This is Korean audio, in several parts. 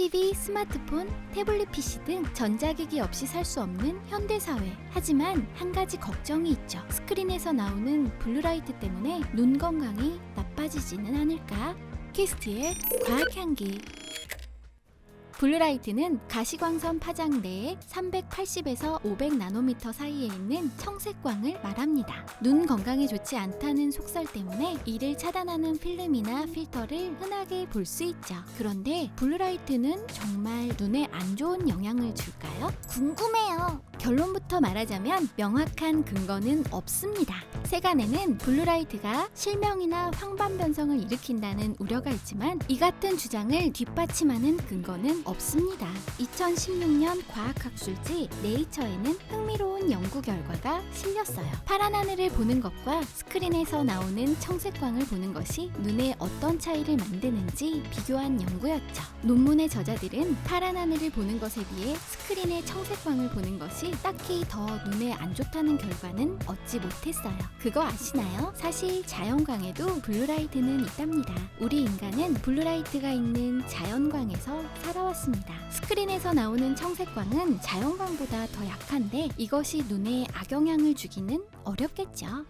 TV, 스마트폰, 태블릿 PC 등 전자기기 없이 살 수 없는 현대 사회. 하지만 한 가지 걱정이 있죠. 스크린에서 나오는 블루라이트 때문에 눈 건강이 나빠지지는 않을까? 퀴스트의 과학 향기. 블루라이트는 가시광선 파장 내에 380에서 500 나노미터 사이에 있는 청색광을 말합니다. 눈 건강에 좋지 않다는 속설 때문에 이를 차단하는 필름이나 필터를 흔하게 볼 수 있죠. 그런데 블루라이트는 정말 눈에 안 좋은 영향을 줄까요? 궁금해요. 결론부터 말하자면 명확한 근거는 없습니다. 세간에는 블루라이트가 실명이나 황반 변성을 일으킨다는 우려가 있지만 이 같은 주장을 뒷받침하는 근거는 없습니다. 2016년 과학학술지 네이처에는 흥미로운 연구 결과가 실렸어요. 파란 하늘을 보는 것과 스크린에서 나오는 청색광을 보는 것이 눈에 어떤 차이를 만드는지 비교한 연구였죠. 논문의 저자들은 파란 하늘을 보는 것에 비해 스크린의 청색광을 보는 것이 딱히 더 눈에 안 좋다는 결과는 얻지 못했어요. 그거 아시나요? 사실 자연광에도 블루라이트는 있답니다. 우리 인간은 블루라이트가 있는 자연광에서 살아왔습니다. 스크린에서 나오는 청색광은 자연광보다 더 약한데 이것이 눈에 악영향을 주기는 어렵겠죠.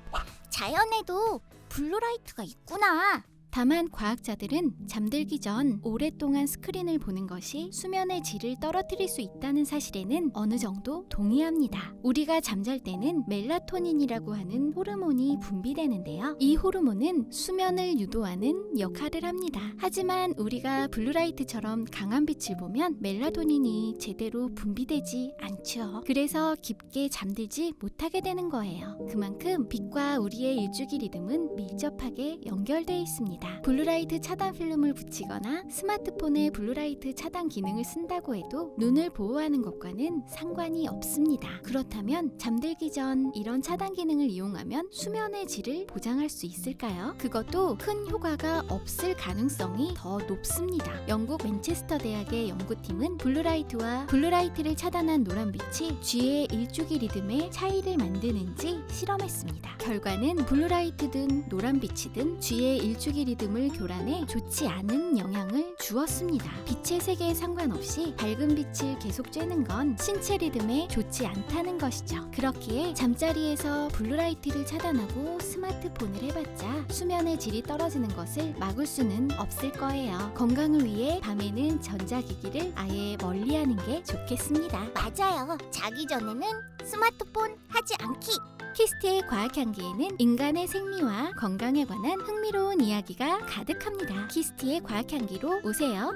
자연에도 블루라이트가 있구나. 다만 과학자들은 잠들기 전 오랫동안 스크린을 보는 것이 수면의 질을 떨어뜨릴 수 있다는 사실에는 어느 정도 동의합니다. 우리가 잠잘 때는 멜라토닌이라고 하는 호르몬이 분비되는데요. 이 호르몬은 수면을 유도하는 역할을 합니다. 하지만 우리가 블루라이트처럼 강한 빛을 보면 멜라토닌이 제대로 분비되지 않죠. 그래서 깊게 잠들지 못하게 되는 거예요. 그만큼 빛과 우리의 일주기 리듬은 밀접하게 연결되어 있습니다. 블루라이트 차단 필름을 붙이거나 스마트폰에 블루라이트 차단 기능을 쓴다고 해도 눈을 보호하는 것과는 상관이 없습니다. 그렇다면 잠들기 전 이런 차단 기능을 이용하면 수면의 질을 보장할 수 있을까요? 그것도 큰 효과가 없을 가능성이 더 높습니다. 영국 맨체스터 대학의 연구팀은 블루라이트와 블루라이트를 차단한 노란빛이 쥐의 일주기 리듬에 차이를 만드는지 실험했습니다. 결과는 블루라이트든 노란빛이든 쥐의 일주기 리듬을 교란해 좋지 않은 영향을 주었습니다. 빛의 세계에 상관없이 밝은 빛을 계속 쬐는 건 신체 리듬에 좋지 않다는 것이죠. 그렇기에 잠자리에서 블루라이트를 차단하고 스마트폰을 해봤자 수면의 질이 떨어지는 것을 막을 수는 없을 거예요. 건강을 위해 밤에는 전자기기를 아예 멀리하는 게 좋겠습니다. 맞아요. 자기 전에는 스마트폰 하지 않기. 키스트의 과학 향기에는 인간의 생리와 건강에 관한 흥미로운 이야기가 가득합니다. 키스트의 과학 향기로 오세요.